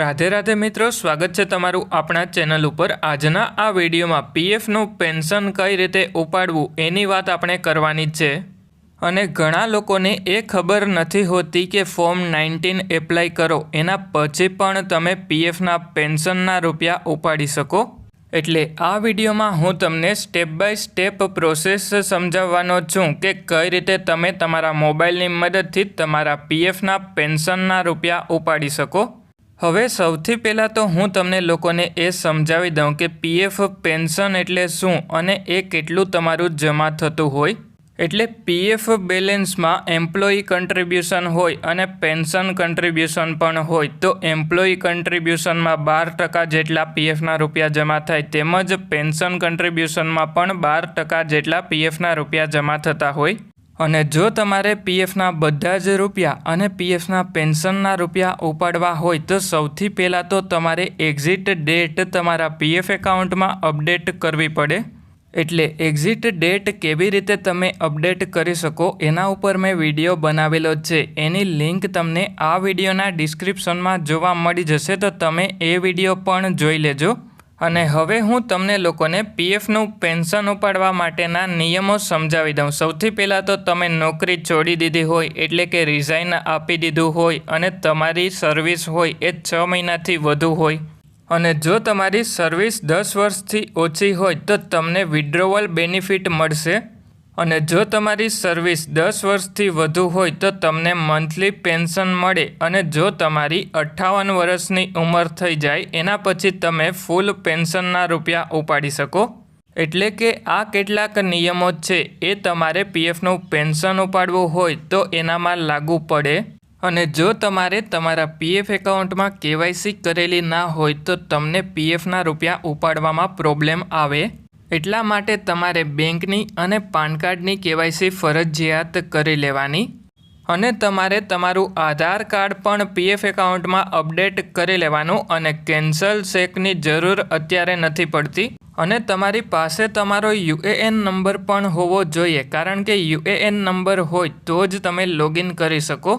રાધે રાધે મિત્રો, સ્વાગત છે તમારું આપણા ચેનલ ઉપર. આજના આ વિડીયોમાં પીએફનું પેન્શન કઈ રીતે ઉપાડવું એની વાત આપણે કરવાની છે. અને ઘણા લોકોને એ ખબર નથી હોતી કે ફોર્મ નાઇન્ટીન એપ્લાય કરો, એના પછી પણ તમે પીએફના પેન્શનના રૂપિયા ઉપાડી શકો. એટલે આ વિડીયોમાં હું તમને સ્ટેપ બાય સ્ટેપ પ્રોસેસ સમજાવવાનો છું કે કઈ રીતે તમે તમારા મોબાઈલની મદદથી તમારા પીએફના પેન્શનના રૂપિયા ઉપાડી શકો. હવે સૌથી પહેલાં તો હું તમને લોકોને એ સમજાવી દઉં કે પીએફ પેન્શન એટલે શું અને એ કેટલું તમારું જમા થતું હોય. એટલે પીએફ બેલેન્સમાં એમ્પ્લોયી કન્ટ્રીબ્યુશન હોય અને પેન્શન કન્ટ્રીબ્યુશન પણ હોય, તો એમ્પ્લોયી કન્ટ્રીબ્યુશનમાં બાર ટકા જેટલા પીએફના રૂપિયા જમા થાય તેમજ પેન્શન કન્ટ્રીબ્યુશનમાં પણ બાર ટકા જેટલા પીએફના રૂપિયા જમા થતા હોય. અને જો તમારે પીએફના બધા જ રૂપિયા અને પીએફના પેન્શનના રૂપિયા ઉપાડવા હોય તો સૌથી પહેલાં તો તમારે એક્ઝિટ ડેટ તમારા પીએફ એકાઉન્ટમાં અપડેટ કરવી પડે. એટલે એક્ઝિટ ડેટ કેવી રીતે તમે અપડેટ કરી શકો એના ઉપર મેં વીડિયો બનાવેલો છે. એની લિંક તમને આ વિડીયોના ડિસ્ક્રિપ્શનમાં જોવા મળી જશે. તો તમે એ વીડિયો પણ જોઈ લેજો. અને હવે હું તમને લોકોને પીએફનું પેન્શન ઉપાડવા માટેના નિયમો સમજાવી દઉં. સૌથી પહેલાં તો તમે નોકરી છોડી દીધી હોય, એટલે કે રિઝાઇન આપી દીધું હોય અને તમારી સર્વિસ હોય એ છ મહિનાથી વધુ હોય. અને જો તમારી સર્વિસ દસ વર્ષથી ઓછી હોય તો તમને વિડ્રોવલ બેનિફિટ મળશે. અને જો તમારી સર્વિસ દસ વર્ષથી વધુ હોય તો તમને મંથલી પેન્શન મળે અને જો તમારી અઠ્ઠાવન વર્ષની ઉંમર થઈ જાય, એના પછી તમે ફૂલ પેન્શનના રૂપિયા ઉપાડી શકો. એટલે કે આ કેટલાક નિયમો છે. એ તમારે પીએફનું પેન્શન ઉપાડવું હોય તો એનામાં લાગુ પડે. અને જો તમારે તમારા પીએફ એકાઉન્ટમાં કેવાયસી કરેલી ના હોય તો તમને પીએફના રૂપિયા ઉપાડવામાં પ્રોબ્લેમ આવે. એટલા માટે તમારે બેંકની અને પાન કાર્ડની કેવાયસી ફરજિયાત કરી લેવાની અને તમારે તમારું આધાર કાર્ડ પણ પીએફ એકાઉન્ટમાં અપડેટ કરી લેવાનું અને કેન્સલ ચેકની જરૂર અત્યારે નથી પડતી અને તમારી પાસે તમારો યુએએન નંબર પણ હોવો જોઈએ કારણ કે યુએએન નંબર હોય તો જ તમે લોગિન કરી શકો.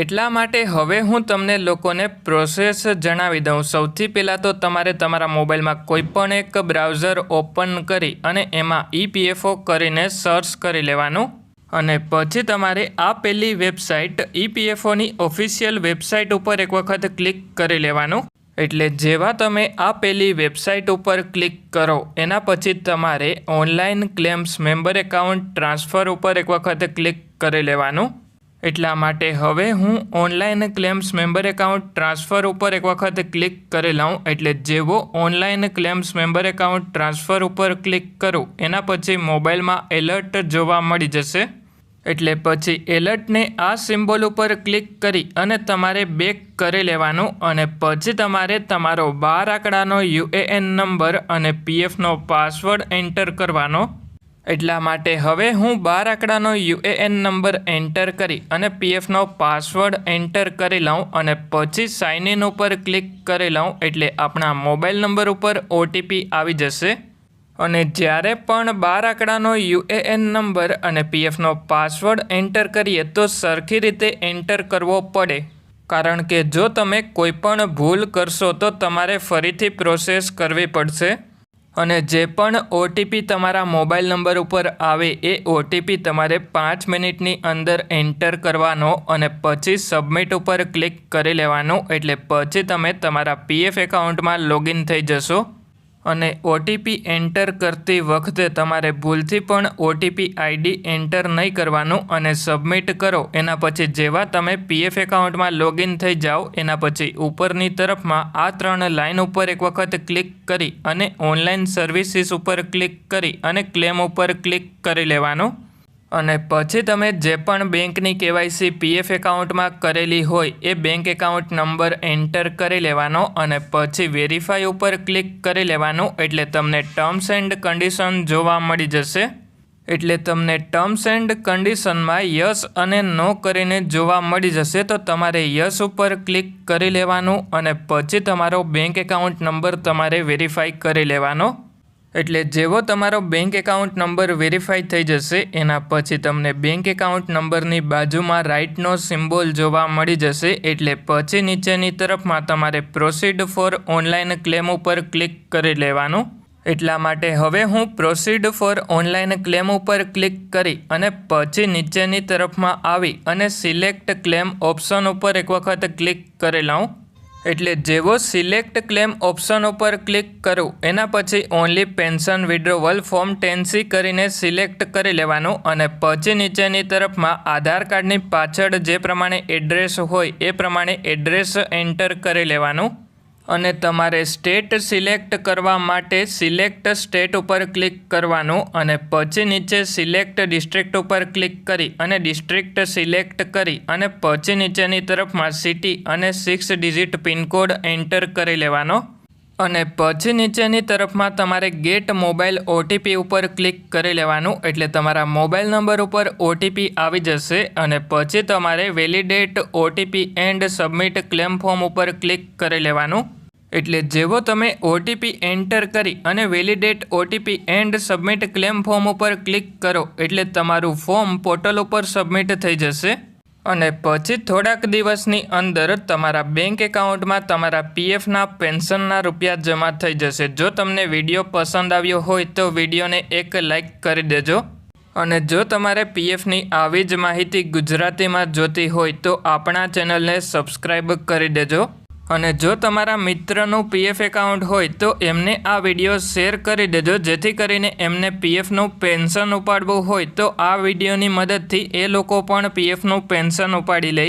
એટલા માટે હવે હું તમને લોકોને પ્રોસેસ જણાવી દઉં. સૌથી પહેલાં તો તમારે તમારા મોબાઈલમાં કોઈપણ એક બ્રાઉઝર ઓપન કરી અને એમાં ઈપીએફઓ કરીને સર્ચ કરી લેવાનું. અને પછી તમારે આ પહેલી વેબસાઇટ ઈપીએફઓની ઓફિશિયલ વેબસાઇટ ઉપર એક વખત ક્લિક કરી લેવાનું. એટલે જેવા તમે આ પહેલી વેબસાઇટ ઉપર ક્લિક કરો, એના પછી તમારે online claims member account transfer ઉપર એક વખત ક્લિક કરી લેવાનું. એટલા માટે હવે હું online claims member account transfer ઉપર એક વખત ક્લિક કરી લઉં એટલે જેવો online claims member account transfer ઉપર ક્લિક કરું, એના પછી મોબાઈલમાં એલર્ટ જોવા મળી જશે. એટલે પછી એલર્ટને આ સિમ્બોલ ઉપર ક્લિક કરી અને તમારે બેક કરી લેવાનું અને પછી તમારે તમારો બાર આંકડાનો યુએએન નંબર અને પીએફનો પાસવર્ડ એન્ટર કરવાનો. એટલા માટે હવે હું બાર આંકડાનો યુએએન નંબર એન્ટર કરી અને પીએફનો પાસવર્ડ એન્ટર કરી લઉં અને પછી સાઇન ઇન ઉપર ક્લિક કરી લઉં એટલે આપણા મોબાઈલ નંબર ઉપર ઓટીપી આવી જશે. અને જ્યારે પણ બાર આંકડાનો યુએએન નંબર અને પીએફનો પાસવર્ડ એન્ટર કરીએ તો સરખી રીતે એન્ટર કરવો પડે. કારણ કે જો તમે કોઈપણ ભૂલ કરશો તો તમારે ફરીથી પ્રોસેસ કરવી પડશે. અને જે પણ ઓટીપી તમારા મોબાઈલ નંબર ઉપર આવે એ ઓટીપી તમારે પાંચ મિનિટની અંદર એન્ટર કરવાનો અને પછી સબમિટ ઉપર ક્લિક કરી લેવાનું. એટલે પછી તમે તમારા પીએફ એકાઉન્ટમાં લોગિન થઈ જશો. અને ઓટીપી એન્ટર કરતી વખતે તમારે ભૂલથી પણ ઓટીપી આઈડી એન્ટર નહીં કરવાનું અને સબમિટ કરો. એના પછી જેવા તમે પીએફ એકાઉન્ટમાં લોગિન થઈ જાઓ, એના પછી ઉપરની તરફમાં આ ત્રણ લાઇન ઉપર એક વખત ક્લિક કરી અને ઓનલાઈન સર્વિસીસ ઉપર ક્લિક કરી અને ક્લેમ ઉપર ક્લિક કરી લેવાનું. અને પછી તમે જે પણ બેંકની કેવાયસી પીએફ એકાઉન્ટમાં કરેલી હોય, એ બેંક એકાઉન્ટ નંબર એન્ટર કરી લેવાનો અને પછી વેરીફાઈ ઉપર ક્લિક કરી લેવાનું એટલે તમને ટર્મ્સ એન્ડ કન્ડિશન જોવા મળી જશે. એટલે તમને ટર્મ્સ એન્ડ કન્ડિશનમાં યસ અને નો કરીને જોવા મળી જશે તો તમારે યસ ઉપર ક્લિક કરી લેવાનું અને પછી તમારો બેંક એકાઉન્ટ નંબર તમારે વેરીફાઈ કરી લેવાનો. એટલે જેવો તમારો બેંક એકાઉન્ટ નંબર વેરીફાઈ થઈ જશે, એના પછી તમને બેંક એકાઉન્ટ નંબરની બાજુમાં રાઇટનો સિમ્બોલ જોવા મળી જશે, એટલે પછી નીચેની તરફમાં તમારે પ્રોસીડ ફોર ઓનલાઈન ક્લેમ ઉપર ક્લિક કરી લેવાનું. એટલા માટે હવે હું પ્રોસીડ ફોર ઓનલાઈન ક્લેમ ઉપર ક્લિક કરી અને પછી નીચેની તરફમાં આવી અને સિલેક્ટ ક્લેમ ઓપ્શન ઉપર એક વખત ક્લિક કરી લઉં. એટલે જેવો સિલેક્ટ ક્લેમ ઓપ્શન ઉપર ક્લિક કરો, એના પછી only pension withdrawal form ten C કરીને સિલેક્ટ કરી લેવાનું અને પછી નીચેની તરફમાં આધાર કાર્ડની પાછળ જે પ્રમાણે એડ્રેસ હોય એ પ્રમાણે એડ્રેસ એન્ટર કરી લેવાનું. અને તમારે સ્ટેટ સિલેક્ટ કરવા માટે સિલેક્ટ સ્ટેટ ઉપર ક્લિક કરવાનું અને પછી નીચે સિલેક્ટ ડિસ્ટ્રિક્ટ ઉપર ક્લિક કરી અને ડિસ્ટ્રિક્ટ સિલેક્ટ કરી અને પછી નીચેની તરફમાં સિટી અને સિક્સ ડિજિટ પિનકોડ એન્ટર કરી લેવાનો. અને પછી નીચેની તરફમાં તમારે ગેટ મોબાઈલ ઓટીપી ઉપર ક્લિક કરી લેવાનું એટલે તમારા મોબાઈલ નંબર ઉપર ઓટીપી આવી જશે અને પછી તમારે validate OTP and submit claim form ઉપર ક્લિક કરી લેવાનું. એટલે જેવો તમે ઓટીપી એન્ટર કરી અને validate OTP and submit claim form ઉપર ક્લિક કરો એટલે તમારું ફોર્મ પોર્ટલ ઉપર સબમિટ થઈ જશે. અને પછી થોડાક દિવસની અંદર તમારા બેંક એકાઉન્ટમાં તમારા પીએફના પેન્શનના રૂપિયા જમા થઈ જશે. જો તમને વીડિયો પસંદ આવ્યો હોય તો વિડીયોને એક લાઈક કરી દેજો. અને જો તમારે પીએફની આવી જ માહિતી ગુજરાતીમાં જોતી હોય તો આપણા ચેનલને સબસ્ક્રાઈબ કરી દેજો. અને જો તમારા મિત્રનું પીએફ એકાઉન્ટ હોય તો એમને આ વીડિયો શેર કરી દેજો. જેથી કરીને એમને પીએફનું પેન્શન ઉપાડવું હોય તો આ વિડીયોની મદદથી એ લોકો પણ પીએફનું પેન્શન ઉપાડી લે.